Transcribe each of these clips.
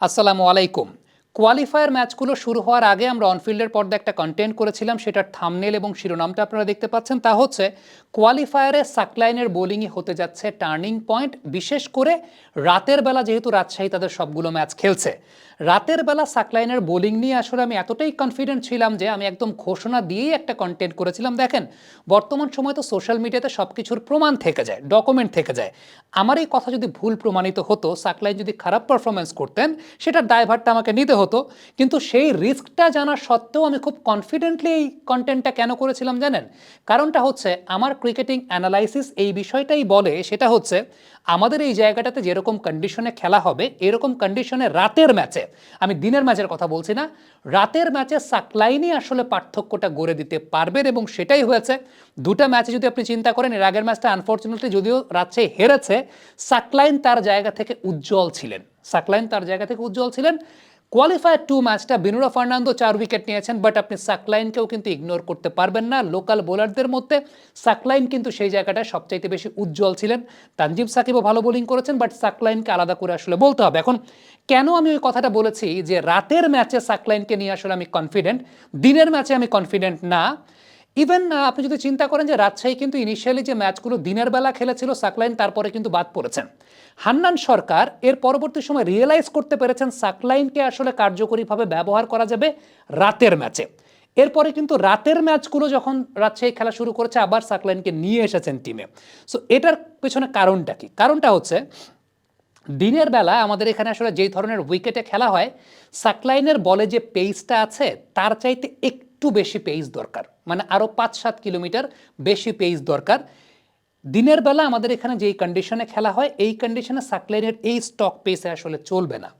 আসসালামু আলাইকুম। কোয়ালিফায়ার ম্যাচগুলো শুরু হওয়ার আগে আমরা অনফিল্ডের পর্দা একটা কন্টেন্ট করেছিলাম, সেটার থামনেল এবং শিরোনামটা আপনারা দেখতে পাচ্ছেন। তা হচ্ছে কোয়ালিফায়ারে সাকলাইনের বোলিংই হতে যাচ্ছে টার্নিং পয়েন্ট বিশেষ করে রাতের বেলা যেহেতু রাজশাহী তাদের সবগুলো ম্যাচ খেলছে। রাতের বেলা সাকলাইনের বোলিং নিয়ে আসলে আমি এতটাই কনফিডেন্ট ছিলাম যে আমি একদম ঘোষণা দিয়েই একটা কন্টেন্ট করেছিলাম। দেখেন, বর্তমান সময় তো সোশ্যাল মিডিয়াতে সব কিছুর প্রমাণ থেকে যায় ডকুমেন্ট থেকে যায়। আমার এই কথা যদি ভুল প্রমাণিত হতো সাকলাইন যদি খারাপ পারফরমেন্স করতেন, সেটার দায়ভারটা আমাকে নিতে হতো। কিন্তু সেই রিস্কটা জানা সত্ত্বেও আমি খুব কনফিডেন্টলি এই কন্টেন্টটা কেন করেছিলাম জানেন? কারণটা হচ্ছে আমার ক্রিকেটিং অ্যানালাইসিস এই বিষয়টাই বলে, সেটা হচ্ছে আমাদের এই জায়গাটাতে যেরকম কন্ডিশনে খেলা হবে, এরকম কন্ডিশনে রাতের ম্যাচে আমি দিনের ম্যাচের কথা বলছি না, রাতের ম্যাচে সাকলাইনই আসলে পার্থক্যটা গড়ে দিতে পারবেন এবং সেটাই হয়েছে, দুটা ম্যাচে যদি আপনি চিন্তা করেন, এর আগের ম্যাচটা আনফর্চুনেটলি যদিও রাজশাহী হেরেছে সাকলাইন তার জায়গা থেকে উজ্জ্বল ছিলেন সাকলাইন তার জায়গা থেকে উজ্জ্বল ছিলেন কোয়ালিফায়ার টু ম্যাচটা বিনুরা ফার্নান্দো চার উইকেট নিয়েছেন বাট আপনি সাকলাইনকেও কিন্তু ইগনোর করতে পারবেন না। লোকাল বোলারদের মধ্যে সাকলাইন কিন্তু সেই জায়গাটায় সবচাইতে বেশি উজ্জ্বল ছিলেন। তানজিব সাকিবও ভালো বোলিং করেছেন বাট সাকলাইনকে আলাদা করে আসলে বলতে হবে। এখন কেন আমি ওই কথাটা বলেছি যে রাতের ম্যাচে সাকলাইনকে নিয়ে আসলে আমি কনফিডেন্ট দিনের ম্যাচে আমি কনফিডেন্ট না। ইভেন আপনি যদি চিন্তা করেন যে রাজশাহী কিন্তু ইনিশিয়ালি যে ম্যাচগুলো দিনের বেলা খেলেছিল সাকলাইন, তারপরে কিন্তু বাদ পড়েছেন। হান্নান সরকার এর পরবর্তী সময় রিয়েলাইজ করতে পেরেছেন সাকলাইনকে আসলে কার্যকরীভাবে ব্যবহার করা যাবে রাতের ম্যাচে। এরপরে কিন্তু রাতের ম্যাচগুলো যখন রাজশাহী খেলা শুরু করেছে, আবার সাকলাইনকে নিয়ে এসেছেন টিমে। সো এটার পেছনে কারণটা কি? কারণটা হচ্ছে, দিনের বেলা আমাদের এখানে আসলে যেই ধরনের উইকেটে খেলা হয়, সাকলাইনের বলে যে পেসটা আছে, তার চাইতে একটু বেশি পেস দরকার। মানে আরও পাঁচ সাত কিলোমিটার বেশি পেস দরকার। দিনের বেলা আমাদের এখানে যেই কন্ডিশনে খেলা হয়, এই কন্ডিশনে সাকলাইনের এই স্টক পেসে আসলে চলবে না।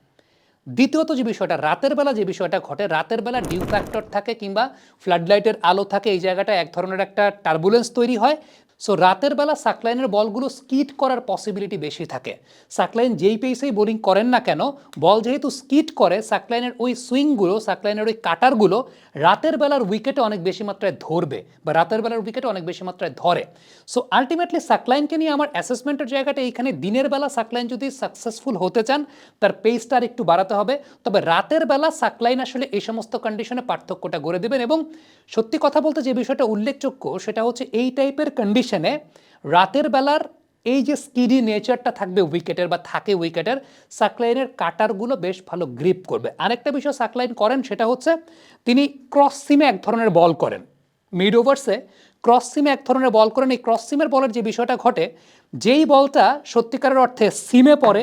দ্বিতীয়ত যে বিষয়টা, রাতের বেলা যে বিষয়টা ঘটে, রাতের বেলা ডিউ ফ্যাক্টর থাকে কিংবা ফ্লাডলাইটের আলো থাকে, এই জায়গাটা এক ধরনের একটা টার্বুলেন্স তৈরি হয়। সো রাতের বেলা সাকলাইনের বলগুলো স্কিট করার পসিবিলিটি বেশি থাকে। সাকলাইন যেই পেসেই বোলিং করেন না কেন, বল যেহেতু স্কিট করে সাকলাইনের ওই সুইংগুলো সাকলাইনের ওই কাটারগুলো রাতের বেলার উইকেটে অনেক বেশি মাত্রায় ধরবে বা রাতের বেলার উইকেটে অনেক বেশি মাত্রায় ধরে। সো আলটিমেটলি সাকলাইনকে নিয়ে আমার অ্যাসেসমেন্টের জায়গাটা এইখানে, দিনের বেলা সাকলাইন যদি সাকসেসফুল হতে চান, তার পেসটা আর একটু বাড়াতে হবে। তবে রাতের বেলা সাকলাইন আসলে এই সমস্ত কন্ডিশনে পার্থক্যটা গড়ে দেবেন এবং সত্যি কথা বলতে যে বিষয়টা উল্লেখযোগ্য, সেটা হচ্ছে এই টাইপের কন্ডিশনে রাতের বেলার এই যে স্কিডি নেচারটা থাকবে উইকেটের বা থাকে উইকেটের সাকলাইনের কাটারগুলো বেশ ভালো গ্রিপ করবে। আরেকটা বিষয় সাকলাইন করেন, সেটা হচ্ছে তিনি ক্রস সিমে এক ধরনের বল করেন। মিড ওভার্সে ক্রস সিমে এক ধরনের বল করেন। এই ক্রস সিমের বলের যে বিষয়টা ঘটে, যেই বলটা সত্যিকারের অর্থে সিমে পড়ে,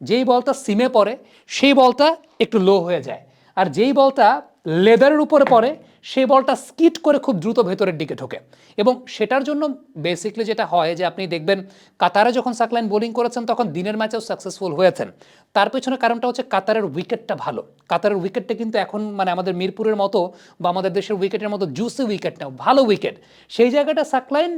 যেই বলটা সিমে পড়ে, সেই বলটা একটু লো হয়ে যায়। আর যেই বলটা লেদারের উপরে পড়ে সেই বলটা স্কিট করে খুব দ্রুত ভেতরের দিকে ঢোকে। এবং সেটার জন্য বেসিকলি যেটা হয় যে আপনি দেখবেন, কাতারে যখন সাকলাইন বোলিং করেছেন, তখন দিনের ম্যাচেও সাকসেসফুল হয়েছেন। তার পেছনে কারণটা হচ্ছে কাতারের উইকেটটা ভালো। কাতারের উইকেটটা কিন্তু এখন মানে আমাদের মিরপুরের মতো বা আমাদের দেশের উইকেটের মতো জুসি উইকেট নাও ভালো উইকেট সেই জায়গাটা সাকলাইন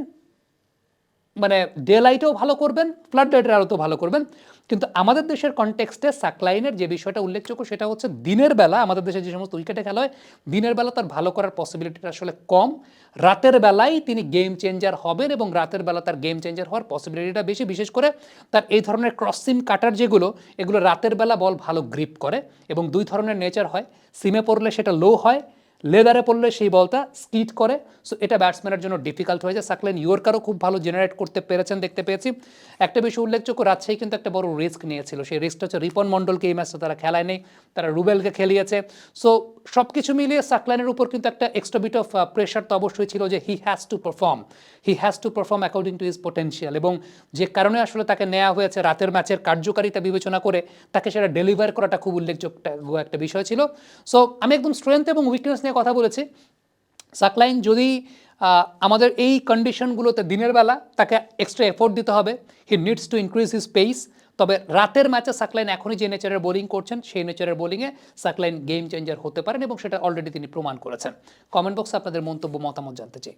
মানে ডে লাইটেও ভালো করবেন ফ্লাড লাইটের আলোতেও ভালো করবেন। কিন্তু আমাদের দেশের কনটেক্সটে সাকলাইনের যে বিষয়টা উল্লেখযোগ্য সেটা হচ্ছে দিনের বেলা আমাদের দেশে যে সমস্ত উইকেটে খেলা হয়, দিনের বেলা তার ভালো করার পসিবিলিটিটা আসলে কম। রাতের বেলায় তিনি গেম চেঞ্জার হবেন এবং রাতের বেলা তার গেম চেঞ্জার হওয়ার পসিবিলিটিটা বেশি। বিশেষ করে তার এই ধরনের ক্রস সিম কাটার যেগুলো, এগুলো রাতের বেলা বল ভালো গ্রিপ করে এবং দুই ধরনের নেচার হয়। সিমে পড়লে সেটা লো হয় লেদারে পড়লে সেই বলটা স্কিট করে। সো এটা ব্যাটসম্যানের জন্য ডিফিকাল্ট হয়ে যায়। সাকলেন ইয়র্কারও খুব ভালো জেনারেট করতে পেরেছেন, দেখতে পেয়েছি। একটা বিষয় উল্লেখযোগ্য রাজশাহী কিন্তু একটা বড় রিস্ক নিয়েছিল। সেই রিস্কটা হচ্ছে রিপন মণ্ডলকে এই ম্যাচটা তারা খেলায় নেই, তারা রুবেলকে খেলিয়েছে। সো সব কিছু মিলিয়ে সাকলাইনের উপর কিন্তু একটা এক্সট্রা বিট অফ প্রেশার তো অবশ্যই ছিল যে he has to perform he has to perform according to his potential এবং যে কারণে আসলে তাকে নেওয়া হয়েছে রাতের ম্যাচের কার্যকারিতা বিবেচনা করে, তাকে সেটা ডেলিভার করাটা খুব উল্লেখযোগ্য একটা বিষয় ছিল। সো আমি একদম স্ট্রেংথ এবং উইকনেস নিয়ে কথা বলেছি। সাকলাইন যদি আমাদের এই কন্ডিশনগুলোতে দিনের বেলা তাকে এক্সট্রা এফোর্ট দিতে হবে। He needs to increase his pace তবে রাতের ম্যাচে সাকলাইন এখনই যে নেচারের বোলিং করছেন, সেই নেচারের বোলিংয়ে সাকলাইন গেম চেঞ্জার হতে পারেন এবং সেটা অলরেডি তিনি প্রমাণ করেছেন। কমেন্ট বক্সে আপনাদের মন্তব্য, মতামত জানতে চাই।